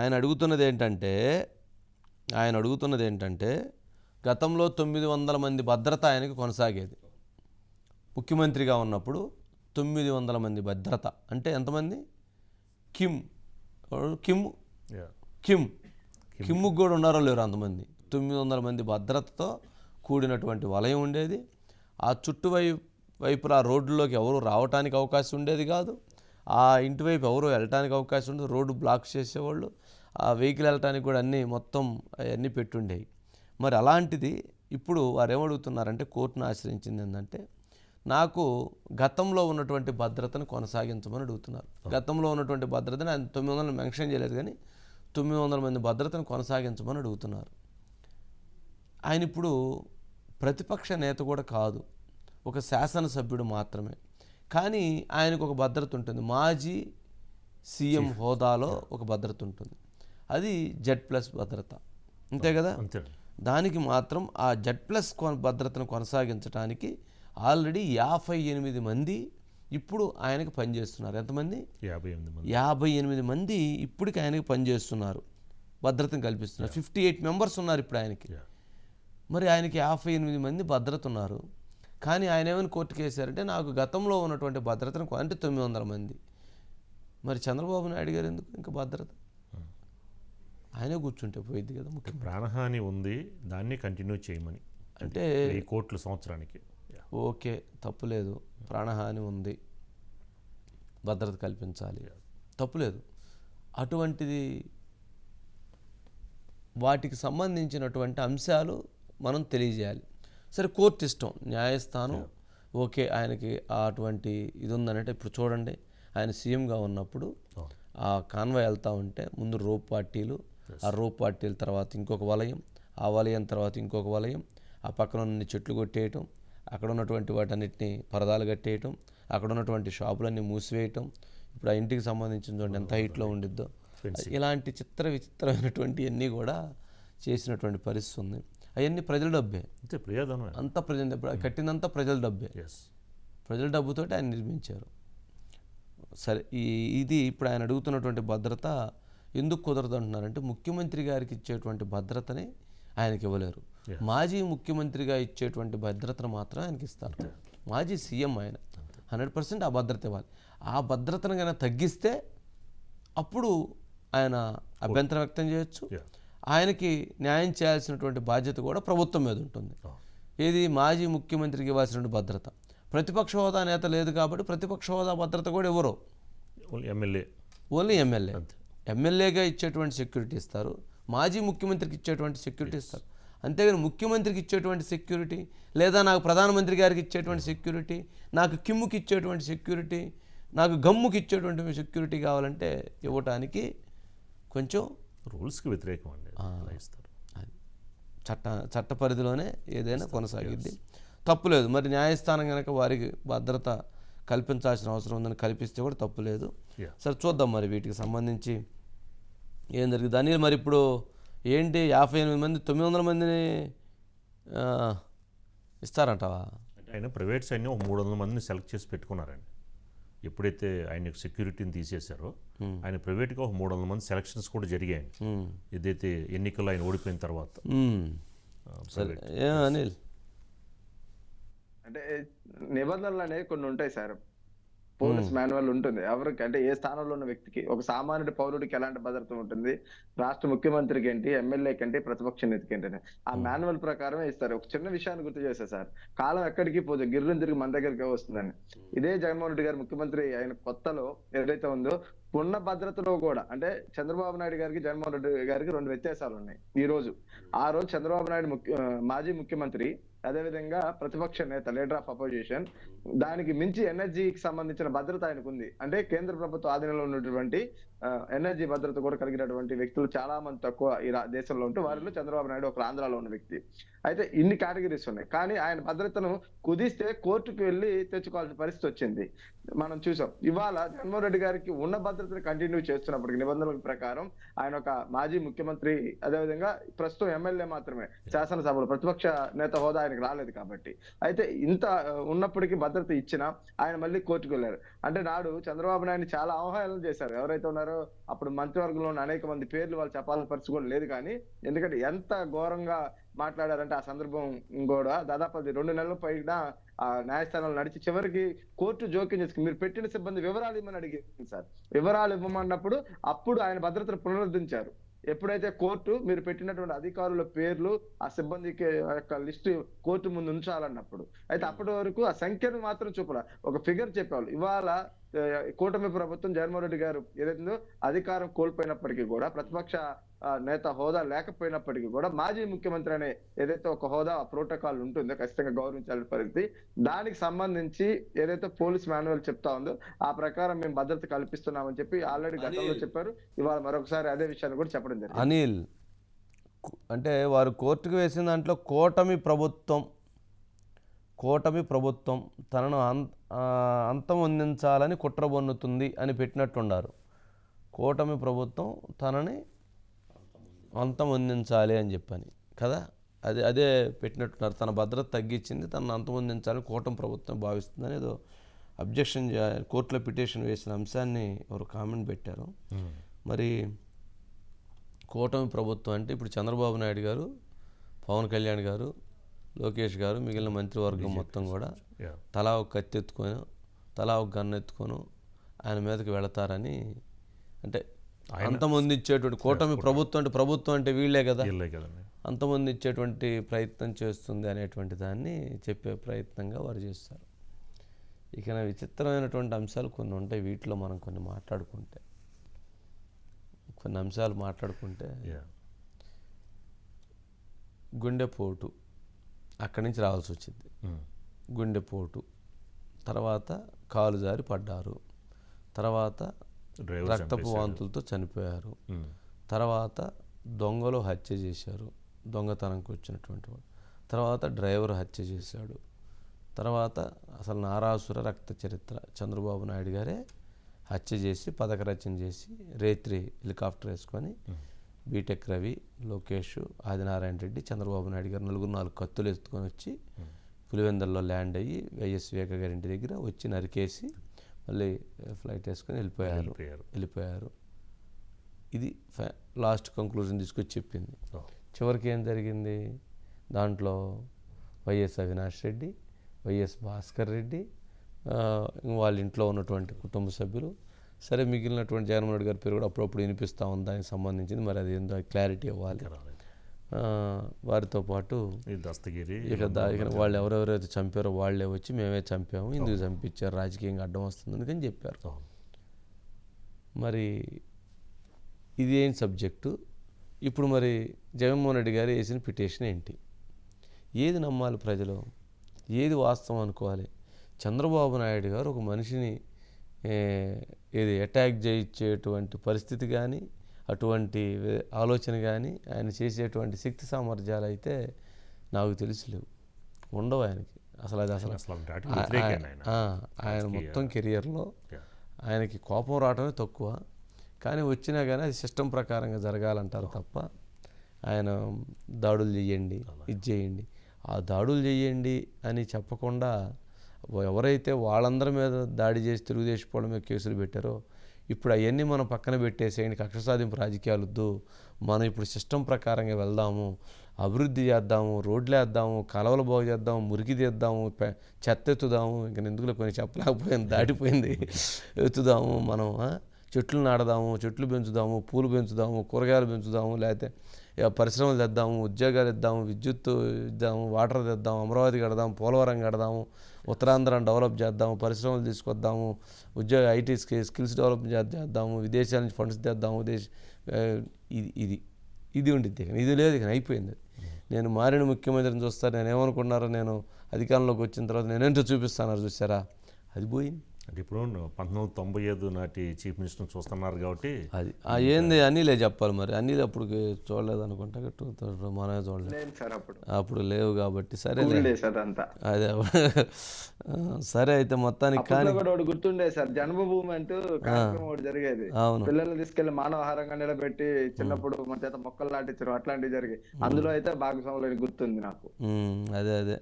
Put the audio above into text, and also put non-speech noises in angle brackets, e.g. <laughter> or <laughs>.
ఆయన అడుగుతున్నది ఏంటంటే ఆయన అడుగుతున్నది ఏంటంటే గతంలో తొమ్మిది వందల మంది భద్రత ఆయనకి కొనసాగేది. ముఖ్యమంత్రిగా ఉన్నప్పుడు తొమ్మిది వందల మంది భద్రత. అంటే ఎంతమంది? కిమ్? కిమ్? కిమ్. కిమ్ముకు కూడా ఉన్నారో లేరు అంతమంది. తొమ్మిది వందల మంది భద్రతతో కూడినటువంటి వలయం ఉండేది. ఆ చుట్టు వై వైపులా రోడ్డులోకి ఎవరు రావటానికి అవకాశం ఉండేది కాదు. ఆ ఇంటి వైపు ఎవరు వెళ్ళటానికి అవకాశం ఉండదు. రోడ్డు బ్లాక్ చేసేవాళ్ళు. ఆ వెహికల్ వెళ్ళటానికి కూడా అన్నీ మొత్తం అవన్నీ పెట్టుండేవి మరి అలాంటిది ఇప్పుడు వారు ఏమడుగుతున్నారంటే కోర్టును ఆశ్రయించింది ఏంటంటే నాకు గతంలో ఉన్నటువంటి భద్రతను కొనసాగించమని అడుగుతున్నారు. గతంలో ఉన్నటువంటి భద్రతని ఆయన తొమ్మిది వందలు మెన్షన్ చేయలేదు కానీ తొమ్మిది వందల మంది భద్రతను కొనసాగించమని అడుగుతున్నారు. ఆయన ఇప్పుడు ప్రతిపక్ష నేత కూడా కాదు. ఒక శాసనసభ్యుడు మాత్రమే. కానీ ఆయనకు ఒక భద్రత ఉంటుంది. మాజీ సీఎం హోదాలో ఒక భద్రత ఉంటుంది. అది జెడ్ ప్లస్ భద్రత. అంతే కదా? దానికి మాత్రం ఆ జెడ్ ప్లస్ కొన- భద్రతను కొనసాగించడానికి ఆల్రెడీ యాభై ఎనిమిది మంది ఇప్పుడు ఆయనకు పనిచేస్తున్నారు. ఎంతమంది? యాభై ఎనిమిది మంది. యాభై ఎనిమిది మంది ఇప్పటికి ఆయనకి పనిచేస్తున్నారు. భద్రతను కల్పిస్తున్నారు. ఫిఫ్టీ ఎయిట్ మెంబర్స్ ఉన్నారు ఇప్పుడు ఆయనకి. మరి ఆయనకి యాభై ఎనిమిది మంది భద్రత ఉన్నారు. కానీ ఆయన ఏమైనా కోర్టుకు వేశారంటే నాకు గతంలో ఉన్నటువంటి భద్రతను అంటే తొమ్మిది వందల మంది. మరి చంద్రబాబు నాయుడు గారు ఎందుకు ఇంకా భద్రత? ఆయనే కూర్చుంటే పోయింది కదా ముఖ్యం. ప్రాణహాని ఉంది దాన్ని కంటిన్యూ చేయమని. అంటే కోట్ల సంవత్సరానికి. ఓకే తప్పులేదు ప్రాణహాని ఉంది. భద్రత కల్పించాలి. తప్పులేదు అటువంటిది వాటికి సంబంధించినటువంటి అంశాలు మనం తెలియజేయాలి. సరే కోర్టు ఇష్టం. న్యాయస్థానం ఓకే ఆయనకి అటువంటి ఇది ఉందనంటే ఇప్పుడు చూడండి ఆయన సీఎంగా ఉన్నప్పుడు అవును. ఆ కాన్వాయ్ వెళ్తూ ఉంటే ముందు రోప్ పార్టీలు ఆ రోప్ పార్టీల తర్వాత ఇంకొక వలయం ఆ వలయం తర్వాత ఇంకొక వలయం ఆ పక్కన ఉన్న చెట్లు కొట్టేయటం అక్కడ ఉన్నటువంటి వాటన్నిటిని పరదాలు కట్టేయటం అక్కడ ఉన్నటువంటి షాపులన్నీ మూసివేయటం. ఇప్పుడు ఆ ఇంటికి సంబంధించిన చూడండి ఎంత హైట్లో ఉండిద్దో. ఇలాంటి చిత్ర విచిత్రమైనటువంటి అన్నీ కూడా చేసినటువంటి పరిస్థితి ఉంది. అవన్నీ ప్రజల డబ్బే. అంతే ప్రియధనం అంత ప్రజల ఇప్పుడు కట్టిందంతా ప్రజల డబ్బే. ప్రజల డబ్బుతోటి ఆయన నిర్మించారు. సరే ఈ ఇది ఇప్పుడు ఆయన అడుగుతున్నటువంటి భద్రత ఎందుకు కుదరదు అంటున్నారంటే ముఖ్యమంత్రి గారికి ఇచ్చేటువంటి భద్రతని ఆయనకి ఇవ్వలేరు. మాజీ ముఖ్యమంత్రిగా ఇచ్చేటువంటి భద్రతను మాత్రం ఆయనకి ఇస్తారు. మాజీ సీఎం ఆయన. హండ్రెడ్ పర్సెంట్ ఆ భద్రత ఇవ్వాలి. ఆ భద్రతను కనుక తగ్గిస్తే అప్పుడు ఆయన అభ్యంతరం వ్యక్తం చేయొచ్చు. ఆయనకి న్యాయం చేయాల్సినటువంటి బాధ్యత కూడా ప్రభుత్వం మీద ఉంటుంది. ఏది మాజీ ముఖ్యమంత్రికి ఇవ్వాల్సినటువంటి భద్రత. ప్రతిపక్ష హోదా నేత లేదు కాబట్టి ప్రతిపక్ష హోదా భద్రత కూడా ఇవ్వరు ఓన్లీ ఎమ్మెల్యే. Only MLA. ఎమ్మెల్యేగా ఇచ్చేటువంటి సెక్యూరిటీ ఇస్తారు. మాజీ ముఖ్యమంత్రికి ఇచ్చేటువంటి సెక్యూరిటీ ఇస్తారు. అంతేగాని ముఖ్యమంత్రికి ఇచ్చేటువంటి సెక్యూరిటీ లేదా నాకు ప్రధానమంత్రి గారికి ఇచ్చేటువంటి సెక్యూరిటీ నాకు కిమ్ముకి ఇచ్చేటువంటి సెక్యూరిటీ నాకు గమ్ముకి ఇచ్చేటువంటి సెక్యూరిటీ కావాలంటే ఇవ్వటానికి కొంచెం రూల్స్కి వ్యతిరేకం అండి అలా ఇస్తారు? అది చట్ట చట్ట పరిధిలోనే ఏదైనా కొనసాగిద్ది. తప్పులేదు మరి న్యాయస్థానం కనుక వారికి భద్రత కల్పించాల్సిన అవసరం ఉందని కల్పిస్తే కూడా తప్పులేదు యా సరే చూద్దాం మరి వీటికి సంబంధించి ఏం జరిగింది. దాని మరి ఇప్పుడు ఏంటి యాభై ఎనిమిది మంది తొమ్మిది వందల మందిని ఇస్తారంటావా? అంటే ఆయన ప్రైవేట్ సైన్యం ఒక మూడు వందల మందిని సెలెక్ట్ చేసి పెట్టుకున్నారండి. ఎప్పుడైతే ఆయన సెక్యూరిటీని తీసేశారో ఆయన ప్రైవేట్గా ఒక మూడు వందల మంది సెలక్షన్స్ కూడా జరిగాయండి. ఏదైతే ఎన్నికల్లో ఆయన ఓడిపోయిన తర్వాత. అనిల్? అంటే నిబంధనలు అనేవి కొన్ని ఉంటాయి సార్. పోలీస్ మాన్యువల్ ఉంటుంది. ఎవరికి అంటే ఏ స్థానంలో ఉన్న వ్యక్తికి ఒక సామాన్యుడి పౌరుడికి ఎలాంటి భద్రత ఉంటుంది? రాష్ట్ర ముఖ్యమంత్రికి ఏంటి? ఎమ్మెల్యేకి ఏంటి? ప్రతిపక్ష నేతకి ఏంటి అని. ఆ మాన్యువల్ ప్రకారమే ఇస్తారు. ఒక చిన్న విషయాన్ని గుర్తు చేశారు సార్. కాలం ఎక్కడికి పోదు. గిర్రం తిరిగి మన దగ్గరికి వస్తుందని. ఇదే జగన్మోహన్ రెడ్డి గారు ముఖ్యమంత్రి అయిన కొత్తలో ఏదైతే ఉందో ఉన్న భద్రతలో కూడా అంటే చంద్రబాబు నాయుడు గారికి జగన్మోహన్ రెడ్డి గారికి రెండు వ్యత్యాసాలు ఉన్నాయి. ఈ రోజు. ఆ రోజు చంద్రబాబు నాయుడు ముఖ్య- మాజీ ముఖ్యమంత్రి అదేవిధంగా ప్రతిపక్ష నేత లీడర్ ఆఫ్ అపోజిషన్ దానికి మించి ఎనర్జీకి సంబంధించిన భద్రత ఆయనకు ఉంది అంటే కేంద్ర ప్రభుత్వ ఆధీనంలో ఉన్నటువంటి ఎనర్జీ భద్రత కూడా కలిగినటువంటి వ్యక్తులు చాలా మంది తక్కువ ఈ దేశంలో ఉంటూ వారిలో చంద్రబాబు నాయుడు ఒక ఆంధ్రాలో ఉన్న వ్యక్తి. అయితే ఇన్ని కేటగిరీస్ ఉన్నాయి. కానీ ఆయన భద్రతను కుదిస్తే కోర్టుకు వెళ్ళి తెచ్చుకోవాల్సిన పరిస్థితి వచ్చింది. మనం చూసాం. ఇవాళ జగన్మోహన్ రెడ్డి గారికి ఉన్న భద్రతను కంటిన్యూ చేస్తున్నప్పటికీ నిబంధనల ప్రకారం ఆయన ఒక మాజీ ముఖ్యమంత్రి అదేవిధంగా ప్రస్తుతం ఎమ్మెల్యే మాత్రమే శాసనసభలో ప్రతిపక్ష నేత హోదా ఆయన ఆయనకు రాలేదు కాబట్టి. అయితే ఇంత ఉన్నప్పటికీ భద్రత ఇచ్చినా ఆయన మళ్ళీ కోర్టుకు వెళ్ళారు. అంటే నాడు చంద్రబాబు నాయుడు చాలా అవహేళన చేశారు. ఎవరైతే ఉన్నారో అప్పుడు మంత్రివర్గంలో ఉన్న అనేక మంది పేర్లు వాళ్ళు చెప్పాల్సిన పరిస్థితి లేదు కానీ ఎందుకంటే ఎంత ఘోరంగా మాట్లాడారంటే ఆ సందర్భం కూడా దాదాపు అది రెండు నెలల పైన ఆ న్యాయస్థానాలు నడిచి చివరికి కోర్టు జోక్యం చేసుకుని మీరు పెట్టిన సిబ్బంది వివరాలు ఇవ్వమని అడిగింది సార్. వివరాలు ఇవ్వమన్నప్పుడు అప్పుడు ఆయన భద్రతను పునరుద్ధరించారు. ఎప్పుడైతే కోర్టు మీరు పెట్టినటువంటి అధికారుల పేర్లు ఆ సిబ్బందికి యొక్క లిస్టు కోర్టు ముందు ఉంచాలన్నప్పుడు అయితే అప్పటి వరకు ఆ సంఖ్యను మాత్రం చూపల. ఒక ఫిగర్ చెప్పేవాళ్ళు. ఇవాళ కూటమి ప్రభుత్వం జగన్మోహన్ రెడ్డి గారు ఏదైతుందో అధికారం కోల్పోయినప్పటికీ కూడా ప్రతిపక్ష నేత హోదా లేకపోయినప్పటికీ కూడా మాజీ ముఖ్యమంత్రి అనే ఏదైతే ఒక హోదా ప్రోటోకాల్ ఉంటుందో ఖచ్చితంగా గౌరవించాల్సిన పరిస్థితి. దానికి సంబంధించి ఏదైతే పోలీస్ మాన్యువల్ చెప్తా ఉందో ఆ ప్రకారం మేము భద్రత కల్పిస్తున్నామని చెప్పి ఆల్రెడీ గతంలో చెప్పారు. ఇవాళ మరొకసారి అదే విషయాన్ని కూడా చెప్పడం జరిగింది. అనిల్ అంటే వారు కోర్టుకు వేసిన దాంట్లో కూటమి ప్రభుత్వం కూటమి ప్రభుత్వం తనను అం ఆ, అంతమొందించాలని కుట్రబొన్నుతుంది అని పెట్టినట్టున్నారు కూటమి ప్రభుత్వం తనని అంతమొందించాలి అని చెప్పని. కదా? అదే అదే పెట్టినట్టున్నారు. తన భద్రత తగ్గించింది తనను అంతమొందించాలని కూటమి ప్రభుత్వం భావిస్తుందని ఏదో అబ్జెక్షన్ కోర్టులో పిటిషన్ వేసిన అంశాన్ని ఎవరు కామెంట్ పెట్టారు. మరి కూటమి ప్రభుత్వం అంటే ఇప్పుడు చంద్రబాబు నాయుడు గారు పవన్ కళ్యాణ్ గారు లోకేష్ గారు మిగిలిన మంత్రివర్గం మొత్తం కూడా తలా ఒక కత్తి ఎత్తుకొని తలా ఒక గన్ను ఎత్తుకొని ఆయన మీదకి వెళతారని అంటే అంతమంది ఇచ్చేటువంటి కూటమి ప్రభుత్వం అంటే ప్రభుత్వం అంటే వీళ్ళే కదా. అంతమంది ఇచ్చేటువంటి ప్రయత్నం చేస్తుంది అనేటువంటి దాన్ని చెప్పే ప్రయత్నంగా వారు చేస్తారు. ఇక విచిత్రమైనటువంటి అంశాలు కొన్ని ఉంటాయి. వీటిలో మనం కొన్ని మాట్లాడుకుంటే కొన్ని అంశాలు మాట్లాడుకుంటే గుండెపోటు అక్కడి నుంచి రావాల్సి వచ్చింది. ఉమ్. గుండెపోటు. తర్వాత కాలు జారి పడ్డారు. తర్వాత రక్తపు. వాంతులతో చనిపోయారు. తర్వాత దొంగలు హత్య చేశారు. దొంగతనంకి వచ్చినటువంటి వాడు. తర్వాత డ్రైవర్ హత్య చేశాడు. తర్వాత అసలు నారాసుర రక్త చరిత్ర చంద్రబాబు నాయుడు గారే హత్య చేసి పథక రచన చేసి రేత్రి హెలికాప్టర్ వేసుకొని బీటెక్ రవి లోకేష్ ఆదినారాయణ రెడ్డి చంద్రబాబు నాయుడు గారు నలుగురు నాలుగు కత్తులు ఎత్తుకొని వచ్చి పులివెందల్లో ల్యాండ్ అయ్యి వైఎస్ వివేక గారి ఇంటి దగ్గర వచ్చి నరికేసి మళ్ళీ ఫ్లైట్ వేసుకొని వెళ్ళిపోయారు. వెళ్ళిపోయారు. ఇది లాస్ట్ కంక్లూజన్ తీసుకొచ్చి చెప్పింది. చివరికి ఏం జరిగింది? దాంట్లో Y S Avinash Reddy Y S Bhaskar Reddy వాళ్ళ ఇంట్లో ఉన్నటువంటి కుటుంబ సభ్యులు సరే మిగిలినటువంటి జగన్మోహన్ రెడ్డి గారి పేరు కూడా అప్పుడప్పుడు వినిపిస్తూ ఉంది దానికి సంబంధించింది మరి అది ఏందో క్లారిటీ ఇవ్వాలి. వారితో పాటు దస్తగిరి ఇక వాళ్ళు ఎవరెవరైతే చంపారో వాళ్ళే వచ్చి మేమే చంపాము ఇందుకు చంపించారు రాజకీయంగా అడ్డం వస్తుంది అని చెప్పారు. మరి ఇది ఏం సబ్జెక్టు? ఇప్పుడు మరి జగన్మోహన్ రెడ్డి గారు వేసిన పిటిషన్ ఏంటి? ఏది నమ్మాలి ప్రజలు? ఏది వాస్తవం అనుకోవాలి? చంద్రబాబు నాయుడు గారు ఒక మనిషిని ఏది అటాక్ చేయించేటువంటి పరిస్థితి కానీ అటువంటి ఆలోచన కానీ ఆయన చేసేటువంటి శక్తి సామర్థ్యాలు అయితే నాకు తెలుసులేవు. ఉండవు ఆయనకి. అసలు అది అసలు ఆయన. మొత్తం కెరియర్లో. ఆయనకి కోపం రావడమే తక్కువ. కానీ వచ్చినా కానీ అది సిస్టమ్ ప్రకారంగా జరగాలంటారు తప్ప ఆయన దాడులు చేయండి ఇది చేయండి ఆ దాడులు చేయండి అని చెప్పకుండా ఎవరైతే వాళ్ళందరి మీద దాడి చేసి తెలుగుదేశం వాళ్ళ మీద కేసులు పెట్టారో ఇప్పుడు అవన్నీ మనం పక్కన పెట్టేసేయండి కక్ష సాధింపు రాజకీయాలు వద్దు మనం ఇప్పుడు సిస్టమ్ ప్రకారంగా వెళ్దాము అభివృద్ధి చేద్దాము రోడ్లు వేద్దాము కలవలు బాగు చేద్దాము మురికి తీద్దాము చెత్త ఎత్తుదాము ఇంకా ఎందుకులో కొన్ని చెప్పలేకపోయింది దాటిపోయింది. <laughs> ఎత్తుదాము మనం చెట్లు నాడదాము చెట్లు పెంచుదాము పూలు పెంచుదాము కూరగాయలు పెంచుదాము లేకపోతే పరిశ్రమలు తెద్దాము ఉద్యోగాలు ఇద్దాము విద్యుత్ ఇద్దాము వాటర్ తెద్దాము అమరావతి కడదాము పోలవరం కడదాము ఉత్తరాంధ్రం డెవలప్ చేద్దాము పరిశ్రమలు తీసుకొద్దాము ఉద్యోగ ఐటీ స్కిల్స్ డెవలప్ చేద్దాము విదేశాల నుంచి ఫండ్స్ తెద్దాము దేశ ఇది ఇది ఇది ఉండిద్ది ఇది లేదు ఇక అయిపోయింది నేను మారిన ముఖ్యమంత్రిని చూస్తారు నేను ఏమనుకున్నారో నేను అధికారంలోకి వచ్చిన తర్వాత నేనేంటో చూపిస్తాను చూసారా అది పోయింది. అంటే ఇప్పుడు పంతొమ్మిది వందల తొంభై ఐదు నాటి చీఫ్ మినిస్టర్ చూస్తున్నారు కాబట్టి అది. ఆ ఏంది అనిలే చెప్పాలి మరి. అనిల్ అప్పుడు చూడలేదు అనుకుంటా టూ థౌసండ్ మనమే చూడలేదు అప్పుడు. అప్పుడు లేవు కాబట్టి సరే అదే. సరే అయితే మొత్తానికి కానీ కూడా ఒకటి గుర్తుండే సార్. జన్మభూమి అంటూ కార్యక్రమం ఒకటి జరిగేది. అవును. పిల్లల్ని తీసుకెళ్ళి మానవహారంగా నిలబెట్టి చిన్నప్పుడు మన చేత మొక్కలు నాటించడం అట్లాంటివి జరిగాయి. అందులో అయితే భాగస్వాములు గుర్తుంది నాకు. అదే అదే.